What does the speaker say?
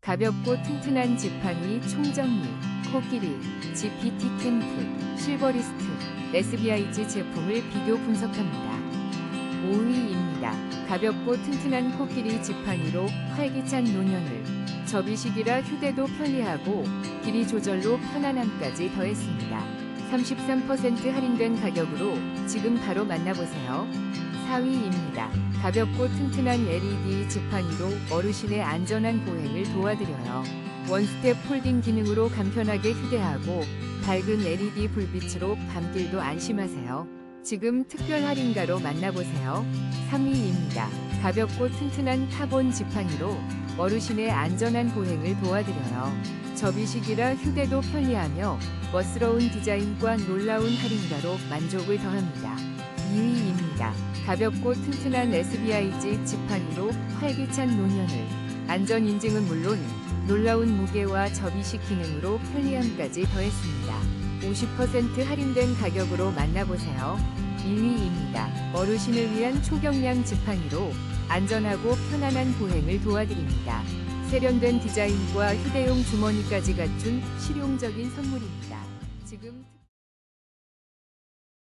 가볍고 튼튼한 지팡이 총정리, 코끼리, GPT 캠프, 실버리스트, SBIG 제품을 비교 분석합니다. 5위입니다. 가볍고 튼튼한 코끼리 지팡이로 활기찬 노년을 접이식이라 휴대도 편리하고 길이 조절로 편안함까지 더했습니다. 33% 할인된 가격으로 지금 바로 만나보세요. 4위입니다. 가볍고 튼튼한 LED 지팡이로 어르신의 안전한 보행을 도와드려요. 원스텝 폴딩 기능으로 간편하게 휴대하고 밝은 LED 불빛으로 밤길도 안심하세요. 지금 특별 할인가로 만나보세요. 3위입니다. 가볍고 튼튼한 카본 지팡이로 어르신의 안전한 보행을 도와드려요. 접이식이라 휴대도 편리하며 멋스러운 디자인과 놀라운 할인가로 만족을 더합니다. 2위입니다. 가볍고 튼튼한 SBIG 지팡이로 활기찬 노년을 안전 인증은 물론 놀라운 무게와 접이식 기능으로 편리함까지 더했습니다. 50% 할인된 가격으로 만나보세요. 1위입니다. 어르신을 위한 초경량 지팡이로 안전하고 편안한 보행을 도와드립니다. 세련된 디자인과 휴대용 주머니까지 갖춘 실용적인 선물입니다. 지금